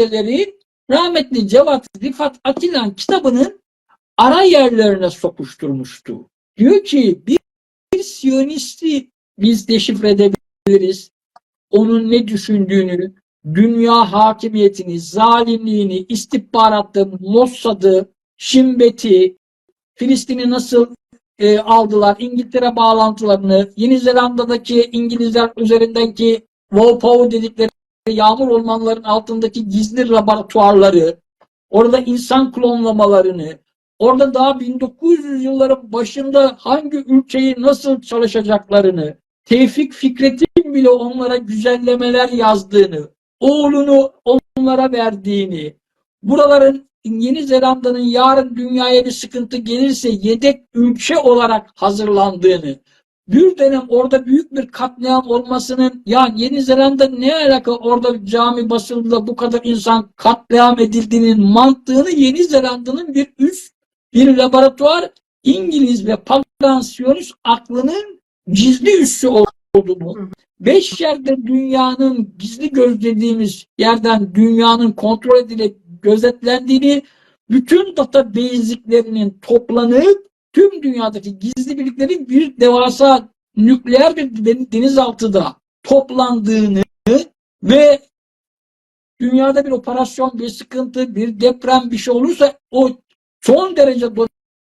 Maddeleri rahmetli Cevat Rifat Atilan kitabının ara yerlerine sokuşturmuştu. Diyor ki bir, bir Siyonisti biz deşifre edebiliriz. Onun ne düşündüğünü, dünya hakimiyetini, zalimliğini, istihbaratı, Mossad'ı, Şimbet'i, Filistin'i nasıl e, aldılar, İngiltere bağlantılarını, Yeni Zelanda'daki İngilizler üzerindeki Walpole dedikleri yağmur ormanların altındaki gizli laboratuvarları, orada insan klonlamalarını, orada daha 1900 yılların başında hangi ülkeyi nasıl çalışacaklarını, Tevfik Fikret'in bile onlara güzellemeler yazdığını, oğlunu onlara verdiğini, buraların Yeni Zelanda'nın yarın dünyaya bir sıkıntı gelirse yedek ülke olarak hazırlandığını, bir dönem orada büyük bir katliam olmasının ya Yeni Zelanda ne alaka orada cami basıldı bu kadar insan katliam edildiğinin mantığını Yeni Zelanda'nın bir üst bir laboratuvar İngiliz ve pansiyonist aklının gizli üssü olduğunu beş yerde dünyanın gizli gözlediğimiz yerden dünyanın kontrol edilip gözetlendiğini bütün data basic'lerinin toplanıp tüm dünyadaki gizli birliklerin bir devasa nükleer bir denizaltıda toplandığını ve dünyada bir operasyon, bir sıkıntı, bir deprem bir şey olursa o son derece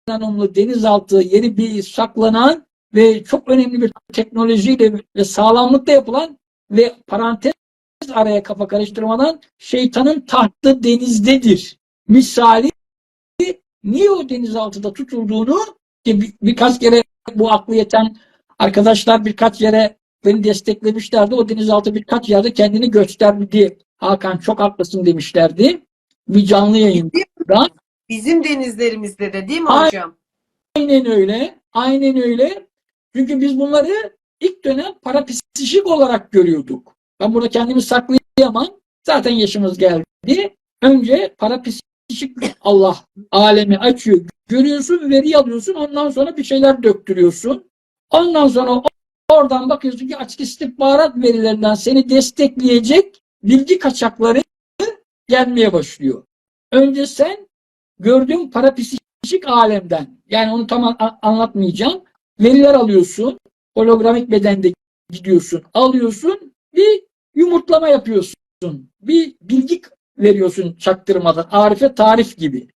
donanımlı denizaltı yeri bir saklanan ve çok önemli bir teknolojiyle ve sağlamlıkla yapılan ve parantez araya kafa karıştırmadan şeytanın tahtı denizdedir. Misali niye o denizaltıda tutulduğunu ki bir, birkaç kere bu aklı yeten arkadaşlar birkaç yere beni desteklemişlerdi. O denizaltı birkaç yerde kendini gösterdi. Hakan çok haklısın demişlerdi. Bir canlı yayında. Bizim denizlerimizde de değil mi Aynen. hocam? Aynen öyle. Aynen öyle. Çünkü biz bunları ilk dönem parapsişik olarak görüyorduk. Ben burada kendimi saklayamam. Zaten yaşımız geldi. Önce parapsişik Allah alemi açıyor. Görüyorsun, veri alıyorsun. Ondan sonra bir şeyler döktürüyorsun. Ondan sonra oradan bakıyorsun ki açık istihbarat verilerinden seni destekleyecek bilgi kaçakları gelmeye başlıyor. Önce sen gördüğün parapsişik alemden yani onu tam an- anlatmayacağım. Veriler alıyorsun. Hologramik bedende gidiyorsun. Alıyorsun. Bir yumurtlama yapıyorsun. Bir bilgi veriyorsun çaktırmadan. Arife tarif gibi.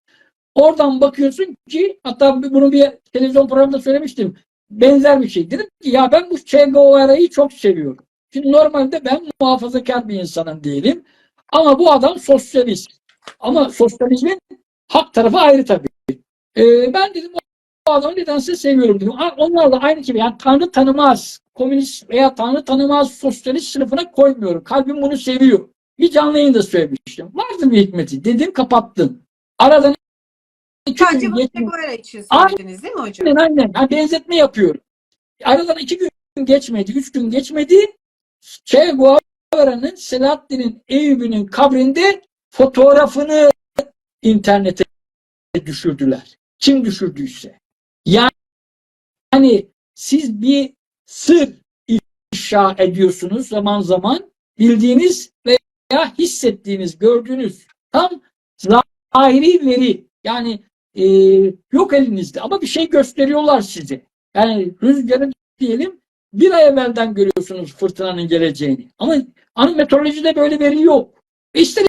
Oradan bakıyorsun ki hatta bunu bir televizyon programında söylemiştim. Benzer bir şey. Dedim ki ya ben bu Che Guevara'yı çok seviyorum. Şimdi normalde ben muhafazakar bir insanım diyelim. Ama bu adam sosyalist. Ama sosyalizmin hak tarafı ayrı tabii. Ee, ben dedim bu adamı nedense seviyorum dedim. Onlar da aynı gibi yani Tanrı tanımaz, komünist veya Tanrı tanımaz sosyalist sınıfına koymuyorum. Kalbim bunu seviyor. Bir canlı yayında söylemiştim. Vardı bir hikmeti. Dedim kapattım. Aradan iki Sadece gün. Çeguara için söylediniz değil mi hocam? Aynen aynen. Ha, benzetme yapıyorum. Aradan iki gün geçmedi, üç gün geçmedi. Che Guevara'nın Selahattin'in Eyyubi'nin kabrinde fotoğrafını internete düşürdüler. Kim düşürdüyse. Yani, yani siz bir sır ifşa ediyorsunuz zaman zaman bildiğiniz veya hissettiğiniz, gördüğünüz tam zahiri veri yani e, yok elinizde ama bir şey gösteriyorlar size. Yani rüzgarı diyelim bir ay evvelden görüyorsunuz fırtınanın geleceğini. Ama hani meteorolojide böyle veri yok. E ister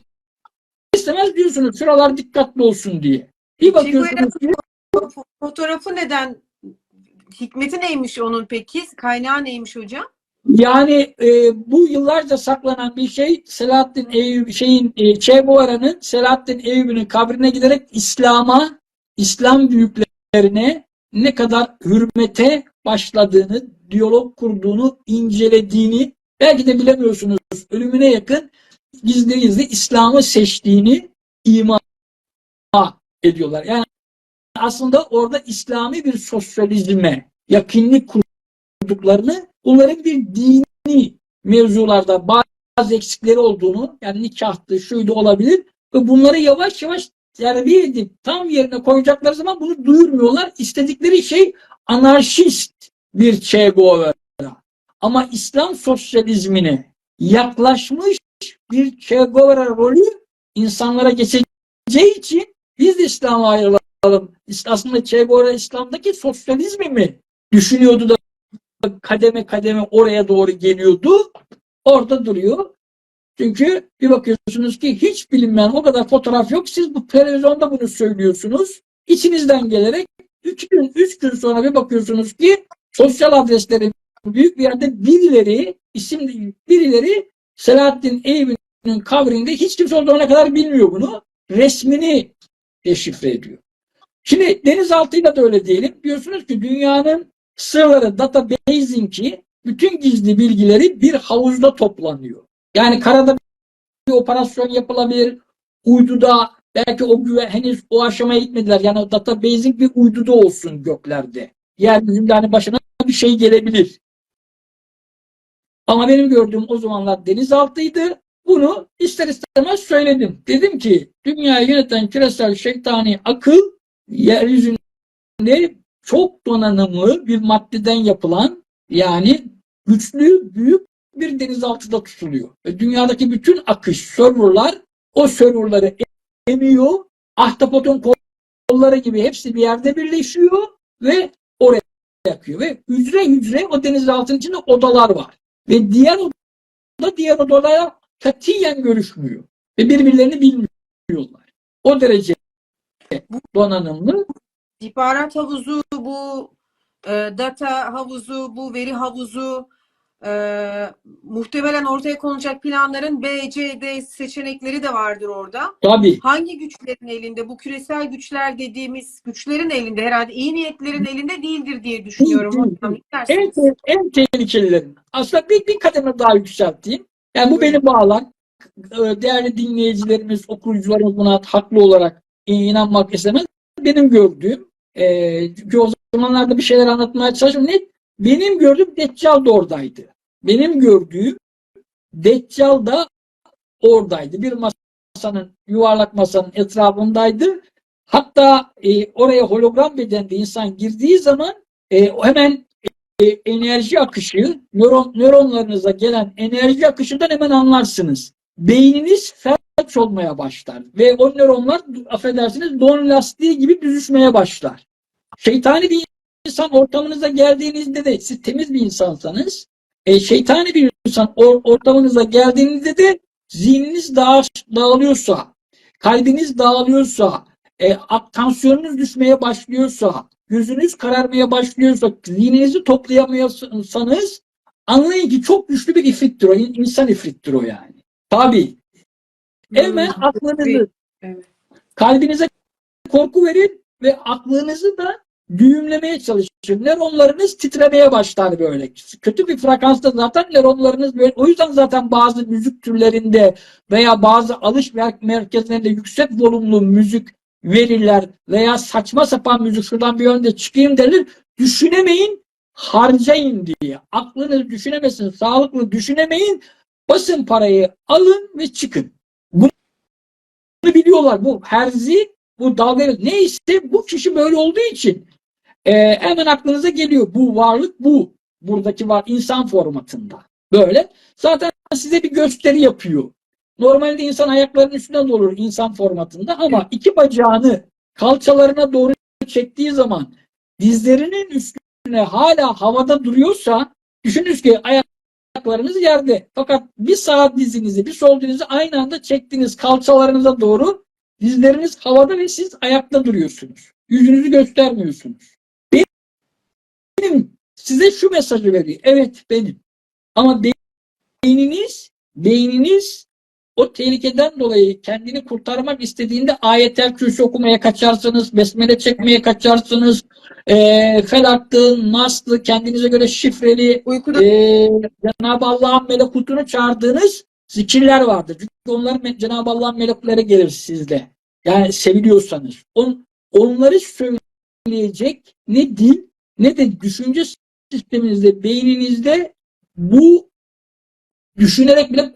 istemez diyorsunuz şuralar dikkatli olsun diye. Bir bakıyorsunuz ki Fo- Fotoğrafı neden? Hikmeti neymiş onun peki? Kaynağı neymiş hocam? Yani e, bu yıllarca saklanan bir şey Selahattin Eyyubi şeyin e, Che Guevara'nın Selahattin Eyyubi'nin kabrine giderek İslam'a, İslam büyüklerine ne kadar hürmete başladığını, diyalog kurduğunu, incelediğini belki de bilemiyorsunuz. Ölümüne yakın gizli gizli İslam'ı seçtiğini ima ediyorlar. Yani aslında orada İslami bir sosyalizme yakınlık kurduklarını, bunların bir dini mevzularda bazı eksikleri olduğunu, yani nikahtı, şuydu olabilir ve bunları yavaş yavaş terbiye edip tam yerine koyacakları zaman bunu duyurmuyorlar. İstedikleri şey anarşist bir Che Guevara. Ama İslam sosyalizmine yaklaşmış bir Che Guevara rolü insanlara geçeceği için biz de İslam'a ayrılalım. Aslında Che Guevara İslam'daki sosyalizmi mi düşünüyordu da kademe kademe oraya doğru geliyordu. Orada duruyor. Çünkü bir bakıyorsunuz ki hiç bilinmeyen o kadar fotoğraf yok. Siz bu televizyonda bunu söylüyorsunuz. İçinizden gelerek üç gün, üç gün sonra bir bakıyorsunuz ki sosyal adresleri büyük bir yerde birileri isim birileri Selahattin Eyüp'ün coverinde hiç kimse o kadar bilmiyor bunu. Resmini deşifre ediyor. Şimdi denizaltıyla da öyle diyelim. Diyorsunuz ki dünyanın sırları database'inki bütün gizli bilgileri bir havuzda toplanıyor. Yani karada bir operasyon yapılabilir. Uyduda belki o güve henüz o aşamaya gitmediler. Yani databasing bir uyduda olsun göklerde. Yeryüzünde hani başına bir şey gelebilir. Ama benim gördüğüm o zamanlar denizaltıydı. Bunu ister istemez söyledim. Dedim ki dünyayı yöneten küresel şeytani akıl yeryüzünde çok donanımlı bir maddeden yapılan yani güçlü büyük bir denizaltıda tutuluyor. Ve dünyadaki bütün akış, serverlar o serverları emiyor. Ahtapotun kolları gibi hepsi bir yerde birleşiyor ve oraya yakıyor. Ve hücre hücre o denizaltının içinde odalar var. Ve diğer oda diğer odalara katiyen görüşmüyor. Ve birbirlerini bilmiyorlar. O derece donanımlı. İstihbarat havuzu, bu e, data havuzu, bu veri havuzu, e, muhtemelen ortaya konulacak planların B, C, D seçenekleri de vardır orada. Tabii. Hangi güçlerin elinde? Bu küresel güçler dediğimiz güçlerin elinde herhalde iyi niyetlerin elinde değildir diye düşünüyorum. Hocam. Ne En, tehlikelilerin. Aslında bir, bir kademe daha yükselteyim. Yani bu beni bağlar. Ee, Değerli dinleyicilerimiz, okuyucularımız buna haklı olarak inanmak istemez. Benim gördüğüm, e, çünkü o zamanlarda bir şeyler anlatmaya çalışıyorum. Ne? Benim gördüğüm Deccal da oradaydı. Benim gördüğüm Deccal da oradaydı. Bir masanın, yuvarlak masanın etrafındaydı. Hatta e, oraya hologram bedende insan girdiği zaman e, hemen e, enerji akışı, nöron, nöronlarınıza gelen enerji akışından hemen anlarsınız. Beyniniz felç olmaya başlar. Ve o nöronlar affedersiniz don lastiği gibi büzüşmeye başlar. Şeytani bir insan ortamınıza geldiğinizde de siz temiz bir insansanız e, şeytani bir insan or, ortamınıza geldiğinizde de zihniniz dağ, dağılıyorsa, kalbiniz dağılıyorsa, e, tansiyonunuz düşmeye başlıyorsa, gözünüz kararmaya başlıyorsa, zihninizi toplayamıyorsanız anlayın ki çok güçlü bir ifrittir o. in- insan ifrittir o yani. Tabii. Hemen Hmm. aklınızı, Evet. kalbinize korku verin ve aklınızı da düğümlemeye çalışın. Nöronlarınız titremeye başlar böyle. Kötü bir frekansta zaten nöronlarınız böyle. O yüzden zaten bazı müzik türlerinde veya bazı alış mer- merkezlerinde yüksek volümlü müzik verirler veya saçma sapan müzik şuradan bir önde çıkayım denir. Düşünemeyin, harcayın diye. Aklınız düşünemesin, sağlıklı düşünemeyin. Basın parayı alın ve çıkın. Bunu biliyorlar. Bu herzi, bu dalga neyse bu kişi böyle olduğu için e, hemen aklınıza geliyor. Bu varlık bu. Buradaki var insan formatında. Böyle. Zaten size bir gösteri yapıyor. Normalde insan ayaklarının üstünde de olur insan formatında ama iki bacağını kalçalarına doğru çektiği zaman dizlerinin üstüne hala havada duruyorsa düşününüz ki ayaklarınız yerde. Fakat bir sağ dizinizi bir sol dizinizi aynı anda çektiniz kalçalarınıza doğru dizleriniz havada ve siz ayakta duruyorsunuz. Yüzünüzü göstermiyorsunuz. Benim size şu mesajı veriyor. Evet benim. Ama beyniniz beyniniz o tehlikeden dolayı kendini kurtarmak istediğinde ayetel kürsü okumaya kaçarsınız, besmele çekmeye kaçarsınız, e, felaktı, naslı, kendinize göre şifreli, Uykuda e, Cenab-ı Allah'ın melekutunu çağırdığınız zikirler vardır. Çünkü onların Cenab-ı Allah'ın melekleri gelir sizde. Yani seviliyorsanız. On, onları söyleyecek ne dil ne de düşünce sisteminizde, beyninizde bu düşünerek bile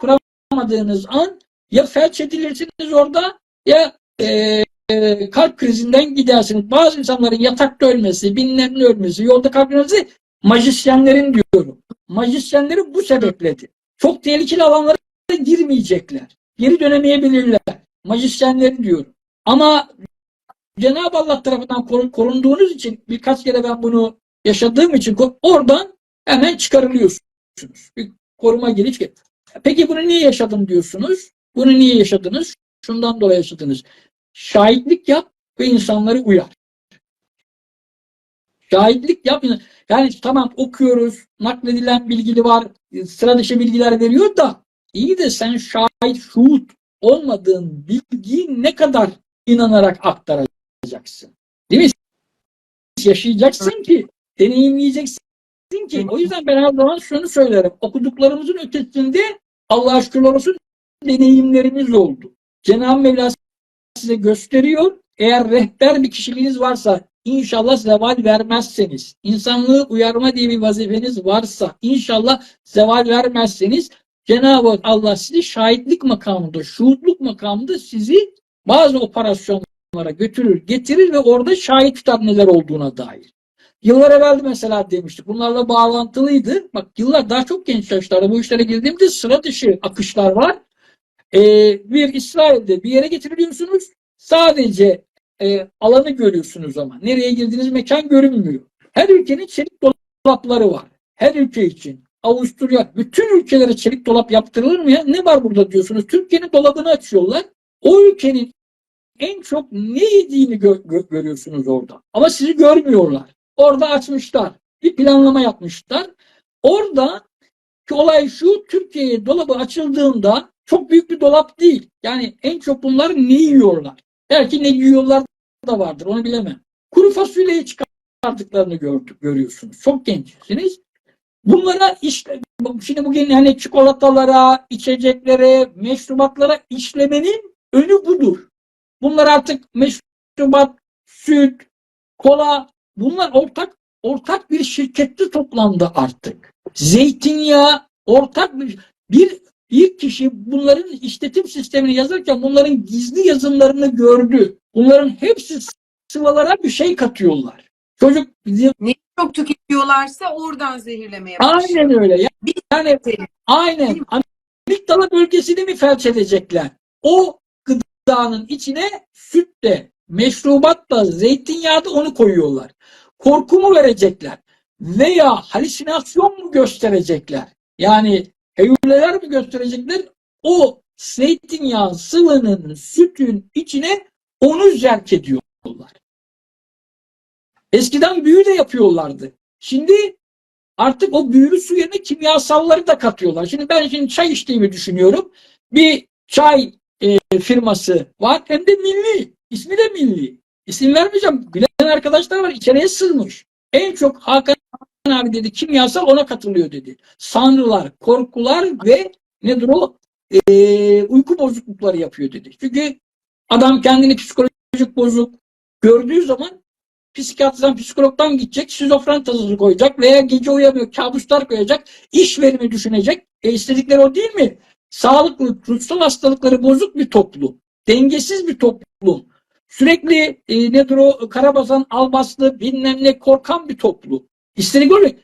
kuramadığınız an ya felç edilirsiniz orada ya e, e, kalp krizinden gidersiniz. Bazı insanların yatakta ölmesi, ne ölmesi, yolda kalp ölmesi majisyenlerin diyorum. Majisyenleri bu sebepledir. Çok tehlikeli alanlara girmeyecekler. Geri dönemeyebilirler. Majisyenleri diyorum. Ama Cenab-ı Allah tarafından korun- korunduğunuz için birkaç kere ben bunu yaşadığım için oradan hemen çıkarılıyorsunuz. Bir koruma giriş. Peki bunu niye yaşadım diyorsunuz? Bunu niye yaşadınız? Şundan dolayı yaşadınız. Şahitlik yap ve insanları uyar. Şahitlik yap. Yani tamam okuyoruz, nakledilen bilgileri var, sıra dışı bilgiler veriyor da iyi de sen şahit, şuhut olmadığın bilgiyi ne kadar inanarak aktaracaksın? Değil mi? Yaşayacaksın ki, deneyimleyeceksin ki. O yüzden ben her zaman şunu söylerim. Okuduklarımızın ötesinde Allah'a şükürler olsun deneyimlerimiz oldu. Cenab-ı Mevla size gösteriyor. Eğer rehber bir kişiliğiniz varsa inşallah zeval vermezseniz, insanlığı uyarma diye bir vazifeniz varsa inşallah zeval vermezseniz Cenab-ı Allah sizi şahitlik makamında, şuhutluk makamında sizi bazı operasyonlara götürür, getirir ve orada şahit tutar neler olduğuna dair. Yıllar evvel mesela demiştik. Bunlarla bağlantılıydı. Bak yıllar daha çok genç yaşlarda bu işlere girdiğimde sıra dışı akışlar var. Ee, bir İsrail'de bir yere getiriliyorsunuz. Sadece e, alanı görüyorsunuz ama. Nereye girdiğiniz mekan görünmüyor. Her ülkenin çelik dolapları var. Her ülke için. Avusturya, bütün ülkelere çelik dolap yaptırılır mı ya? Ne var burada diyorsunuz? Türkiye'nin dolabını açıyorlar. O ülkenin en çok ne yediğini gö- gö- görüyorsunuz orada. Ama sizi görmüyorlar. Orada açmışlar. Bir planlama yapmışlar. Orada ki olay şu Türkiye'ye dolabı açıldığında çok büyük bir dolap değil. Yani en çok bunlar ne yiyorlar? Belki ne yiyorlar da vardır onu bilemem. Kuru fasulyeyi çıkarttıklarını gördük, görüyorsunuz. Çok gençsiniz. Bunlara işte şimdi bugün hani çikolatalara, içeceklere, meşrubatlara işlemenin önü budur. Bunlar artık meşrubat, süt, kola bunlar ortak ortak bir şirkette toplandı artık. Zeytinyağı ortak bir bir bir kişi bunların işletim sistemini yazarken bunların gizli yazımlarını gördü. Bunların hepsi sıvılara bir şey katıyorlar. Çocuk Ne çok tüketiyorlarsa oradan zehirlemeye başlıyor. aynen öyle. Ya- Yani Değil aynen mi? amigdala bölgesini mi felç edecekler? O gıdanın içine süt de, meşrubat da, zeytinyağı da onu koyuyorlar. Korku mu verecekler? Veya halüsinasyon mu gösterecekler? Yani heyuleler mi gösterecekler? O zeytinyağı sıvının, sütün içine onu zerk ediyorlar. Eskiden büyü de yapıyorlardı. Şimdi artık o büyülü su yerine kimyasalları da katıyorlar. Şimdi ben şimdi çay içtiğimi düşünüyorum. Bir çay e, firması var hem de milli. İsmi de milli. İsim vermeyeceğim. Bilen arkadaşlar var içeriye sığmış. En çok Hakan abi dedi kimyasal ona katılıyor dedi. Sanrılar, korkular ve nedir o? E, uyku bozuklukları yapıyor dedi. Çünkü adam kendini psikolojik bozuk gördüğü zaman psikiyatrdan, psikologdan gidecek, şizofren tanısı koyacak veya gece uyamıyor, kabuslar koyacak, iş verimi düşünecek. E istedikleri o değil mi? Sağlıklı, ruhsal hastalıkları bozuk bir toplum. Dengesiz bir toplum. Sürekli e, nedir o karabasan, albaslı, bilmem ne korkan bir toplum. İstedik öyle.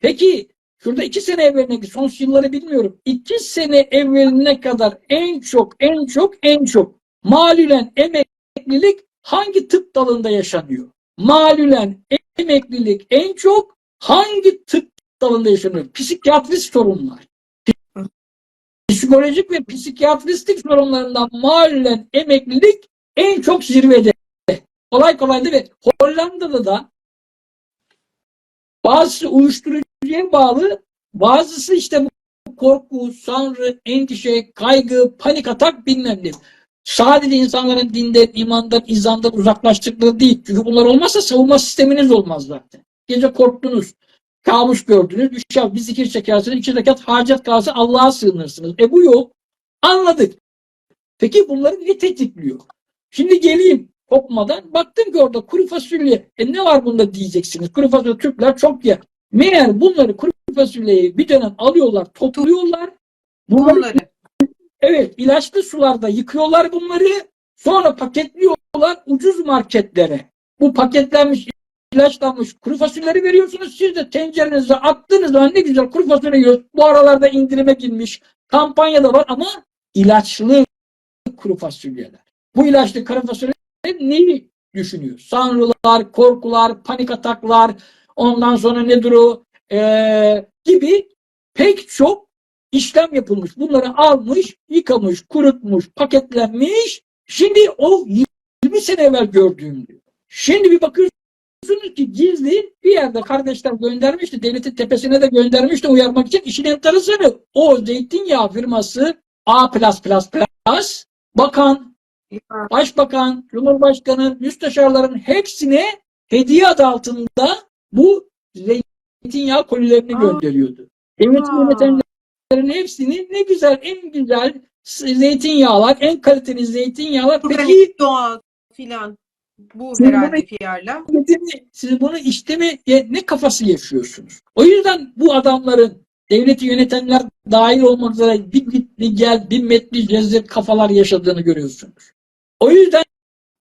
Peki şurada iki sene evveline, son yılları bilmiyorum. İki sene evveline kadar en çok, en çok, en çok malülen emeklilik hangi tıp dalında yaşanıyor? Malülen emeklilik en çok hangi tıp dalında yaşanıyor? Psikiyatrist sorunlar. Psikolojik ve psikiyatristik sorunlarından malülen emeklilik en çok zirvede. Kolay kolay değil mi? Hollanda'da da bazısı uyuşturucuya bağlı, bazısı işte bu korku, sanrı, endişe, kaygı, panik atak bilmem ne. Sadece insanların dinden, imandan, izandan uzaklaştıkları değil. Çünkü bunlar olmazsa savunma sisteminiz olmaz zaten. Gece korktunuz, kabus gördünüz, bir şey bir zikir çekersiniz, iki rekat hacet kalsa Allah'a sığınırsınız. E bu yok. Anladık. Peki bunları niye tetikliyor? Şimdi geleyim kopmadan. Baktım ki orada kuru fasulye. E ne var bunda diyeceksiniz. Kuru fasulye Türkler çok yer. Meğer bunları kuru fasulyeyi bir dönem alıyorlar, topluyorlar. Bunları Bunları. Evet, ilaçlı sularda yıkıyorlar bunları. Sonra paketliyorlar ucuz marketlere. Bu paketlenmiş, ilaçlanmış kuru fasulyeleri veriyorsunuz. Siz de tencerenize attığınız zaman ne güzel kuru fasulye yiyorsunuz. Bu aralarda indirime girmiş. kampanya da var ama ilaçlı kuru fasulyeler. Bu ilaçlı kuru fasulyeler neyi düşünüyor? Sanrılar, korkular, panik ataklar, ondan sonra nedir o Ee, gibi pek çok işlem yapılmış. Bunları almış, yıkamış, kurutmuş, paketlenmiş. Şimdi o 20 sene evvel gördüğüm diyor. Şimdi bir bakıyorsunuz ki gizli bir yerde kardeşler göndermişti. Devletin tepesine de göndermişti uyarmak için. İşin enteresanı o zeytinyağı firması A+++, bakan, başbakan, cumhurbaşkanı, müsteşarların hepsine hediye adı altında bu zeytinyağı kolilerini Aa. gönderiyordu. Devletin yönetenlerin hepsini ne güzel, en güzel zeytinyağlar, en kaliteli zeytinyağlar. Peki doğal filan. Bu Siz herhalde PR'la. siz bunu işte mi, ne kafası yaşıyorsunuz? O yüzden bu adamların devleti yönetenler dahil olmak üzere bir gitli gel, bir metli cezzet kafalar yaşadığını görüyorsunuz. O yüzden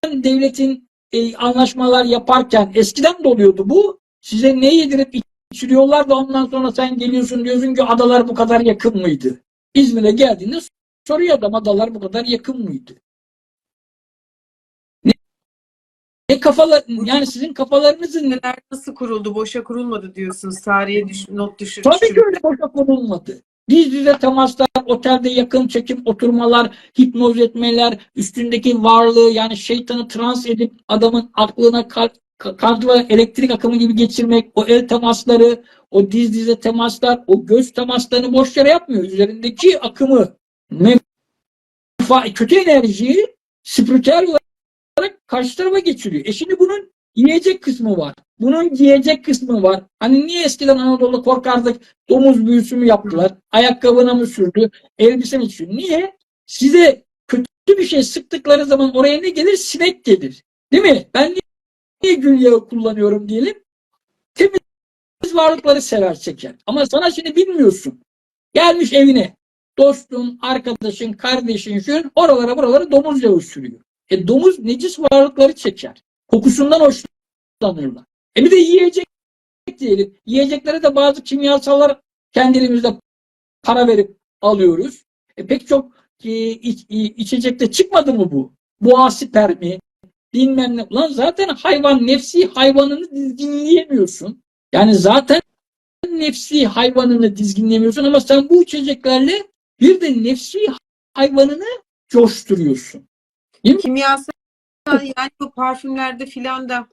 devletin e, anlaşmalar yaparken eskiden de oluyordu bu. Size ne yedirip içiriyorlar da ondan sonra sen geliyorsun diyorsun ki adalar bu kadar yakın mıydı? İzmir'e geldiğinde soruyor adam adalar bu kadar yakın mıydı? Ne, ne kafalar yani sizin kafalarınızın Neler nasıl kuruldu? Boşa kurulmadı diyorsunuz. Tarihe düş, not düşür. Tabii ki öyle boşa konulmadı. Yüz yüze temaslar, otelde yakın çekim oturmalar, hipnoz etmeler, üstündeki varlığı yani şeytanı trans edip adamın aklına kalpla elektrik akımı gibi geçirmek, o el temasları, o diz dize temaslar, o göz temaslarını boş yere yapmıyor. Üzerindeki akımı, kötü enerjiyi spiritüel olarak karşı tarafa geçiriyor. E şimdi bunun yiyecek kısmı var. Bunun giyecek kısmı var. Hani niye eskiden Anadolu'da korkardık? Domuz büyüsü mü yaptılar? Ayakkabına mı sürdü? Elbise mi sürdü? Niye? Size kötü bir şey sıktıkları zaman oraya ne gelir? Sinek gelir. Değil mi? Ben niye gül yağı kullanıyorum diyelim? Temiz varlıkları sever çeker. Ama sana şimdi bilmiyorsun. Gelmiş evine. Dostun, arkadaşın, kardeşin şu oralara buralara domuz yağı sürüyor. E domuz necis varlıkları çeker. Kokusundan hoşlanırlar. E bir de yiyecek diyelim. Yiyeceklere de bazı kimyasallar kendi elimizde para verip alıyoruz. E pek çok e, iç- i- içecekte çıkmadı mı bu? Boğa spermi, bilmem ne. Ulan zaten hayvan nefsi hayvanını dizginleyemiyorsun. Yani zaten nefsi hayvanını dizginleyemiyorsun ama sen bu içeceklerle bir de nefsi hayvanını coşturuyorsun. Kimyasal yani bu parfümlerde filan da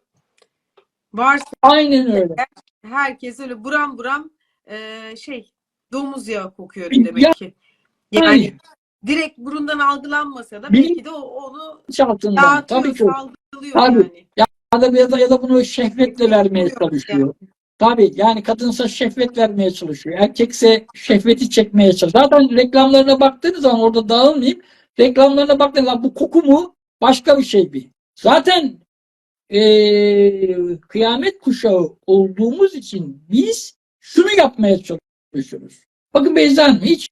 varsa Aynen öyle. herkes öyle buram buram e, şey domuz yağı kokuyor Ya- demek ki. Yani Yani direkt burundan algılanmasa da belki de o, onu altından. dağıtıyor, Tabii ki o. salgılıyor Tabii. yani. Ya da, ya da, ya da bunu şehvetle vermeye çalışıyor. Tabii yani kadınsa şehvet vermeye çalışıyor. Erkekse şehveti çekmeye çalışıyor. Zaten reklamlarına baktığınız zaman orada dağılmayayım. Reklamlarına baktığınız zaman bu koku mu başka bir şey bir. Zaten eee, kıyamet kuşağı olduğumuz için biz şunu yapmaya çalışıyoruz. Bakın Beyza Hanım hiç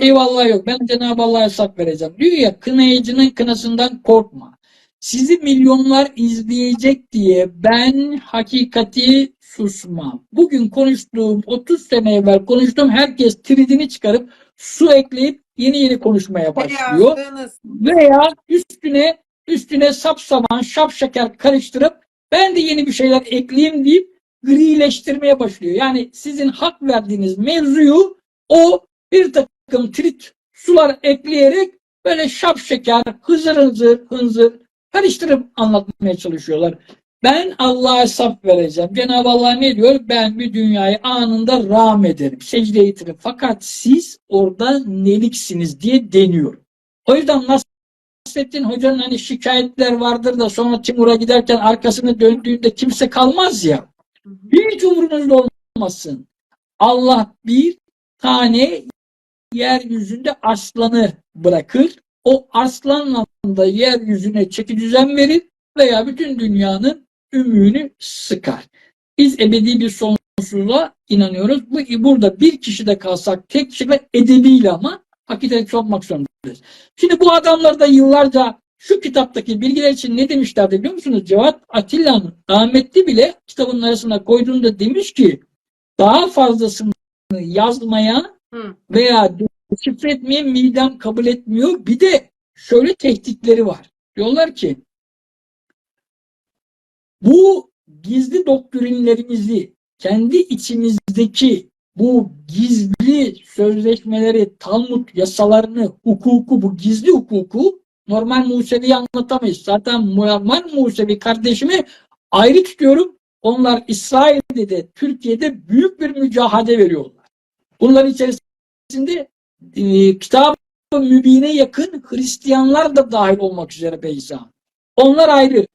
eyvallah yok. Ben Cenab-ı Allah'a hesap vereceğim. Diyor ya kınayıcının kınasından korkma. Sizi milyonlar izleyecek diye ben hakikati susmam. Bugün konuştuğum 30 sene evvel konuştuğum herkes tridini çıkarıp su ekleyip yeni yeni konuşmaya başlıyor. Veya üstüne üstüne sapsaman şap şeker karıştırıp ben de yeni bir şeyler ekleyeyim deyip grileştirmeye başlıyor. Yani sizin hak verdiğiniz mevzuyu o bir takım trit sular ekleyerek böyle şap şeker, hızır hızır, hınzır karıştırıp anlatmaya çalışıyorlar. Ben Allah'a hesap vereceğim. Cenab-ı Allah ne diyor? Ben bir dünyayı anında rağm ederim. Secde itirim. Fakat siz orada neliksiniz diye deniyor. O yüzden Nasrettin Hoca'nın hani şikayetler vardır da sonra Timur'a giderken arkasını döndüğünde kimse kalmaz ya. Hiç umurunuzda olmasın. Allah bir tane yeryüzünde aslanı bırakır. O aslanla da yeryüzüne çeki düzen verir veya bütün dünyanın ümüğünü sıkar. Biz ebedi bir sonsuzluğa inanıyoruz. Bu, burada bir kişi de kalsak tek kişi ve edebiyle ama hakikati olmak zorundayız. Şimdi bu adamlar da yıllarca şu kitaptaki bilgiler için ne demişlerdi biliyor musunuz? Cevat Atilla'nın rahmetli bile kitabın arasına koyduğunda demiş ki daha fazlasını yazmaya Hı. veya deşifre etmeye midem kabul etmiyor. Bir de şöyle tehditleri var. Diyorlar ki bu gizli doktrinlerimizi kendi içimizdeki bu gizli sözleşmeleri, Talmud yasalarını, hukuku, bu gizli hukuku normal Musevi'yi anlatamayız. Zaten normal Musevi kardeşimi ayrı tutuyorum. Onlar İsrail'de de Türkiye'de büyük bir mücadele veriyorlar. Bunların içerisinde e, kitab-ı mübine yakın Hristiyanlar da dahil olmak üzere Beyza. Onlar ayrı.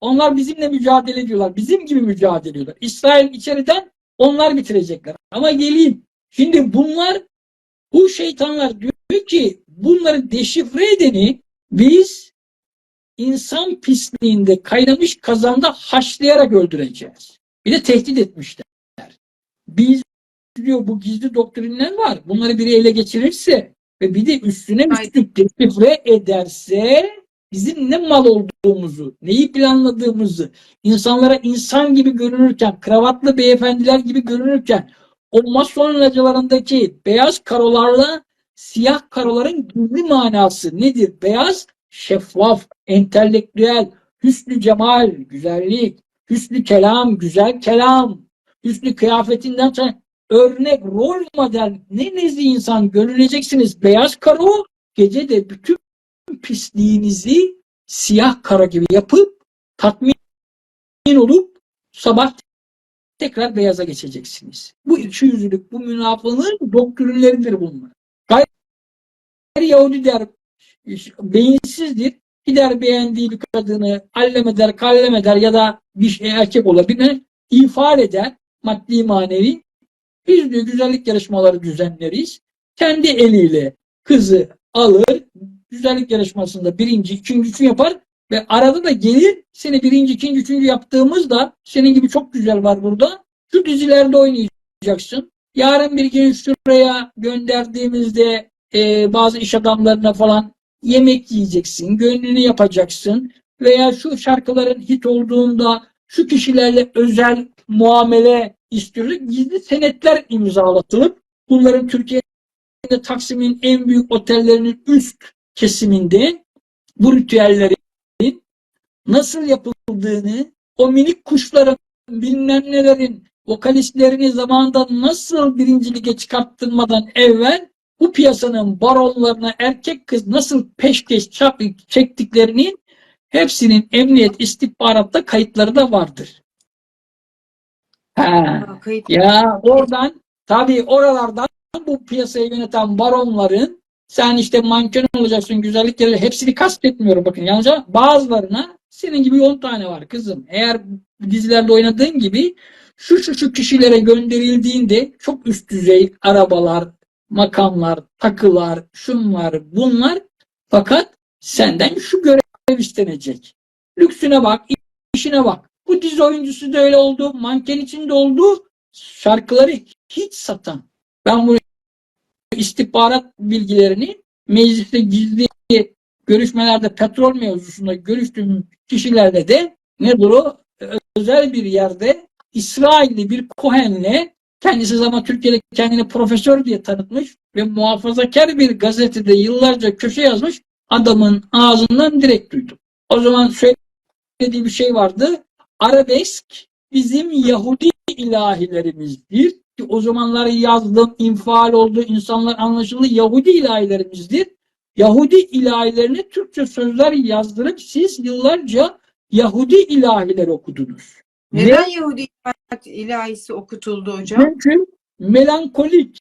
Onlar bizimle mücadele ediyorlar. Bizim gibi mücadele ediyorlar. İsrail içeriden onlar bitirecekler. Ama geleyim. Şimdi bunlar bu şeytanlar diyor ki bunları deşifre edeni biz insan pisliğinde kaynamış kazanda haşlayarak öldüreceğiz. Bir de tehdit etmişler. Biz diyor bu gizli doktrinler var. Bunları biri ele geçirirse ve bir de üstüne üstlük deşifre ederse bizim ne mal olduğumuzu, neyi planladığımızı, insanlara insan gibi görünürken, kravatlı beyefendiler gibi görünürken o mason localarındaki beyaz karolarla siyah karoların gizli manası nedir? Beyaz, şeffaf, entelektüel, hüsnü cemal, güzellik, hüsnü kelam, güzel kelam, hüsnü kıyafetinden sonra örnek, rol model, ne nezih insan görüneceksiniz. Beyaz karo, gece de bütün pisliğinizi siyah kara gibi yapıp tatmin olup sabah tekrar beyaza geçeceksiniz. Bu iki yüzlülük, bu münafığın doktrinleridir bunlar. Gayri Yahudi der, beyinsizdir. Gider beğendiği bir kadını allem eder, kallem eder ya da bir şey erkek olabilir. ifade eder maddi manevi. Biz diyor güzellik yarışmaları düzenleriz. Kendi eliyle kızı alır, güzellik yarışmasında birinci, ikinci, üçüncü yapar ve arada da gelir seni birinci, ikinci, üçüncü yaptığımızda senin gibi çok güzel var burada. Şu dizilerde oynayacaksın. Yarın bir gün şuraya gönderdiğimizde e, bazı iş adamlarına falan yemek yiyeceksin, gönlünü yapacaksın veya şu şarkıların hit olduğunda şu kişilerle özel muamele istiyoruz. Gizli senetler imzalatılıp bunların Türkiye'de Taksim'in en büyük otellerinin üst kesiminde bu ritüellerin nasıl yapıldığını, o minik kuşların bilmem nelerin vokalistlerini zamanında nasıl birinci lige çıkarttırmadan evvel bu piyasanın baronlarına erkek kız nasıl peşkeş çap çektiklerinin hepsinin emniyet istihbaratta kayıtları da vardır. Ha. Ya oradan tabii oralardan bu piyasayı yöneten baronların sen işte manken olacaksın, güzellik yarı hepsini kastetmiyorum bakın. Yalnızca bazılarına senin gibi 10 tane var kızım. Eğer dizilerde oynadığın gibi şu şu şu kişilere gönderildiğinde çok üst düzey arabalar, makamlar, takılar, şunlar, bunlar fakat senden şu görev istenecek. Lüksüne bak, işine bak. Bu dizi oyuncusu da öyle oldu, manken için de oldu. Şarkıları hiç satan. Ben bu istihbarat bilgilerini mecliste gizli görüşmelerde petrol mevzusunda görüştüğüm kişilerle de nedir o? Özel bir yerde İsrailli bir Kohen'le kendisi zaman Türkiye'de kendini profesör diye tanıtmış ve muhafazakar bir gazetede yıllarca köşe yazmış adamın ağzından direkt duydum. O zaman söylediği bir şey vardı. Arabesk bizim Yahudi ilahilerimizdir. Ki o zamanlar yazdım, infial oldu, insanlar anlaşıldı. Yahudi ilahilerimizdir. Yahudi ilahilerine Türkçe sözler yazdırıp siz yıllarca Yahudi ilahiler okudunuz. Neden Yahudi ilahisi okutuldu hocam? Çünkü melankolik,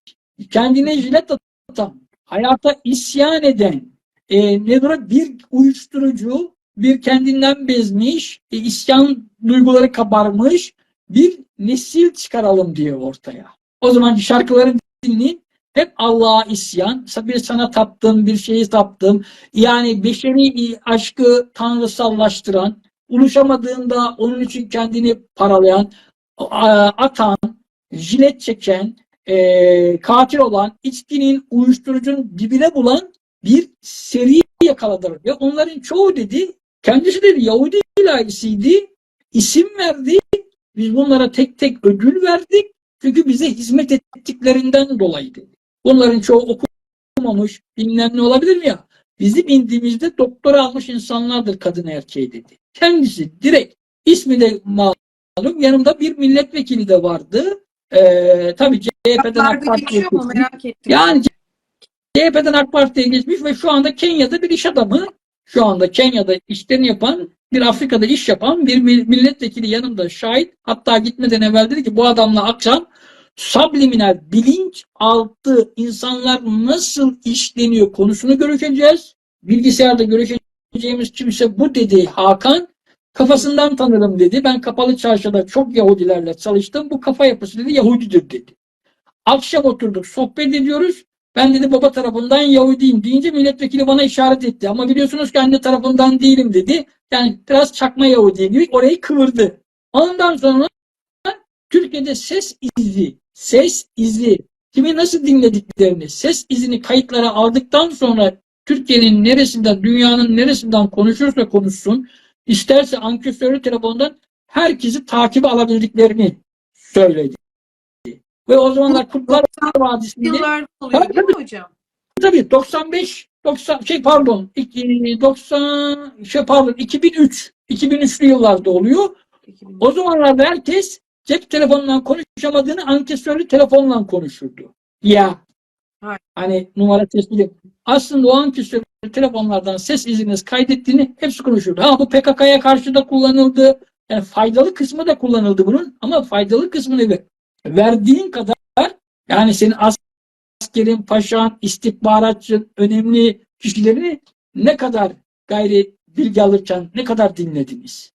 kendine jilet atan, hayata isyan eden, e, nedir bir uyuşturucu, bir kendinden bezmiş, e, isyan duyguları kabarmış bir nesil çıkaralım diye ortaya. O zaman şarkıları dinleyin. Hep Allah'a isyan, bir sana taptım, bir şeyi taptım. Yani beşeri aşkı tanrısallaştıran, ulaşamadığında onun için kendini paralayan, atan, jilet çeken, e, katil olan, içkinin, uyuşturucunun dibine bulan bir seri yakaladılar. Ve onların çoğu dedi, kendisi dedi Yahudi ilahisiydi, isim verdi, biz bunlara tek tek ödül verdik, çünkü bize hizmet ettiklerinden dolayı dedi. Bunların çoğu okumamış, bilmem ne olabilir mi ya? Bizim indiğimizde doktora almış insanlardır kadın erkeği dedi. Kendisi direkt ismi de malum yanımda bir milletvekili de vardı. Ee, tabii CHP'den AK Parti'ye. Yani CHP'den AK Parti'ye geçmiş ve şu anda Kenya'da bir iş adamı. Şu anda Kenya'da işlerini yapan, bir Afrika'da iş yapan bir mil- milletvekili yanımda şahit. Hatta gitmeden evvel dedi ki bu adamla akşam subliminal bilinç altı insanlar nasıl işleniyor konusunu görüşeceğiz. Bilgisayarda görüşeceğimiz kimse bu dedi Hakan. Kafasından tanırım dedi. Ben kapalı çarşıda çok Yahudilerle çalıştım. Bu kafa yapısı dedi Yahudidir dedi. Akşam oturduk sohbet ediyoruz. Ben dedi baba tarafından Yahudiyim deyince milletvekili bana işaret etti. Ama biliyorsunuz ki anne tarafından değilim dedi. Yani biraz çakma Yahudi gibi orayı kıvırdı. Ondan sonra Türkiye'de ses izi, ses izi, kimi nasıl dinlediklerini, ses izini kayıtlara aldıktan sonra Türkiye'nin neresinden, dünyanın neresinden konuşursa konuşsun, isterse ankesörlü telefondan herkesi takibe alabildiklerini söyledi. Ve o zamanlar Kurtlar Vadisi'nde Yıllarda oluyor değil mi hocam? Tabii 95 90 şey pardon iki- 90 şey pardon 2003 2003'lü yıllarda oluyor. 2000. O zamanlarda herkes cep telefonundan konuşamadığını ankesörlü telefonla konuşurdu. Ya Hayır. hani numara tespit Aslında o ankesörlü telefonlardan ses iziniz kaydettiğini hepsi konuşurdu. Ha bu PKK'ya karşı da kullanıldı. Yani faydalı kısmı da kullanıldı bunun ama faydalı kısmını verdiğin kadar yani senin askerin, paşan, istihbaratçın, önemli kişilerini ne kadar gayri bilgi alırken ne kadar dinlediniz?